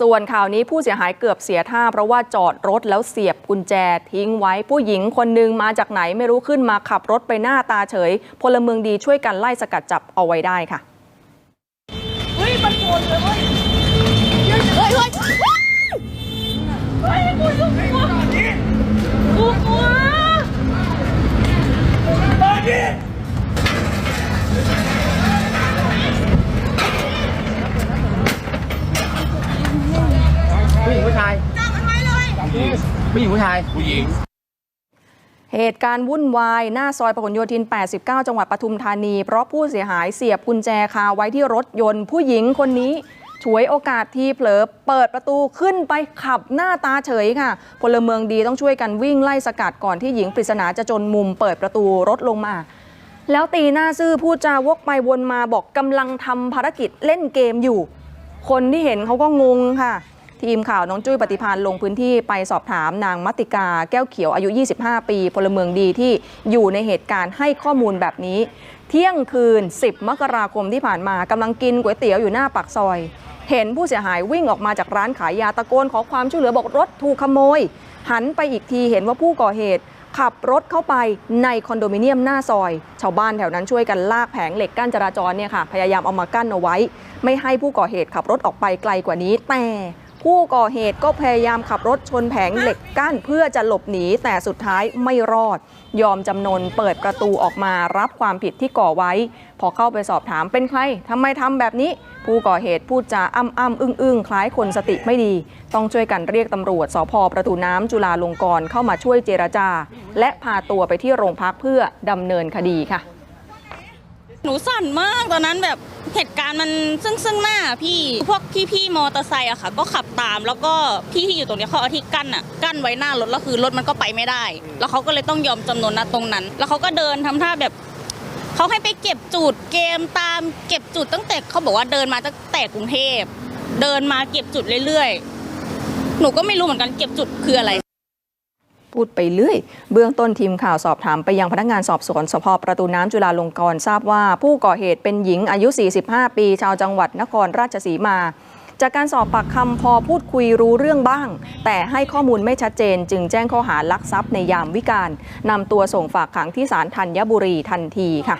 ส่วนข่าวนี้ผู้เสียหายเกือบเสียท่า เพราะว่าจอดรถแล้วเสียบกุญแจทิ้งไว้ ผู้หญิงคนหนึ่งมาจากไหนไม่รู้ขึ้นมาขับรถไปหน้าตาเฉย พลเมืองดีช่วยกันไล่สกัดจับเอาไว้ได้ค่ะ เฮ้ยมันโกนเลยเฮ้ยเฮ้ย ผู้หญิงผู้ชาย ผู้หญิง เหตุการณ์วุ่นวาย หน้าซอยพหลโยธิน 89 จังหวัดปทุมธานี เพราะผู้เสียหายเสียบกุญแจคาไว้ที่รถยนต์ ผู้หญิงคนนี้ฉวยโอกาสทีเผลอเปิดประตูขึ้นไปขับหน้าตาเฉยค่ะ พลเมืองดีต้องช่วยกันวิ่งไล่สกัดก่อนที่หญิงปริศนาจะจนมุมเปิดประตูรถลงมา แล้วตีหน้าซื่อพูดจาวกไปวนมาบอกกำลังทำภารกิจเล่นเกมอยู่ คนที่เห็นเขาก็งงค่ะ ทีมข่าวน้องจุ้ยปฏิพานลงพื้นที่ไปสอบถามนางมัติกาแก้วเขียวอายุ 25 ปี พลเมืองดีที่อยู่ในเหตุการณ์ให้ข้อมูลแบบนี้ เที่ยงคืน 10 มกราคมที่ผ่านมากำลังกินก๋วยเตี๋ยวอยู่หน้าปากซอย เห็นผู้เสียหายวิ่งออกมาจากร้านขายยาตะโกนขอความช่วยเหลือบอกรถถูกขโมย หันไปอีกทีเห็นว่าผู้ก่อเหตุขับรถเข้าไปในคอนโดมิเนียมหน้าซอย ชาวบ้านแถวนั้นช่วยกันลากแผงเหล็กกั้นจราจรเนี่ยค่ะพยายามเอามากั้นเอาไว้ ไม่ให้ผู้ก่อเหตุขับรถออกไปไกลกว่านี้แต่ ผู้ก่อเหตุก็พยายามขับรถชนแผงเหล็กกั้นเพื่อจะหลบหนีแต่สุดท้ายไม่รอด ยอมจำนนเปิดประตูออกมารับความผิดที่ก่อไว้ พอเข้าไปสอบถามเป็นใครทำไมทำแบบนี้ ผู้ก่อเหตุพูดจาอ้ำอ้ำอึ้งอึ้งคล้ายคนสติไม่ดี ต้องช่วยกันเรียกตำรวจสพประตูน้ำจุฬาลงกรณ์เข้ามาช่วยเจรจา และพาตัวไปที่โรงพักเพื่อดำเนินคดีค่ะ หนูสั่นมากตอนนั้นแบบเหตุการณ์มันซึ่งซึ่งหน้าพี่ พวกพี่พี่ๆมอเตอร์ไซค์อะค่ะ ก็ขับตามแล้วก็พี่ที่อยู่ตรงเนี้ยเขาเอาที่กั้นอะกั้นไว้หน้ารถแล้วคือรถมันก็ไปไม่ได้ แล้วเขาก็เลยต้องยอมจำนนนะตรงนั้น แล้วเขาก็เดินทำท่าแบบเขาให้ไปเก็บจุดเกมตามเก็บจุดตั้งแต่เขาบอกว่าเดินมาตั้งแต่กรุงเทพเดินมาเก็บจุดเรื่อยๆ หนูก็ไม่รู้เหมือนกันเก็บจุดคืออะไร พูดไปเรื่อย เบื้องต้นทีมข่าวสอบถามไปยังพนักงานสอบสวนสพประตูน้ำจุฬาลงกรณ์ทราบว่าผู้ก่อเหตุเป็นหญิงอายุ 45 ปี ชาวจังหวัดนครราชสีมา จากการสอบปากคำพอพูดคุยรู้เรื่องบ้าง แต่ให้ข้อมูลไม่ชัดเจน จึงแจ้งข้อหาลักทรัพย์ในยามวิกาลนำตัวส่งฝากขังที่ศาลธัญบุรีทันทีค่ะ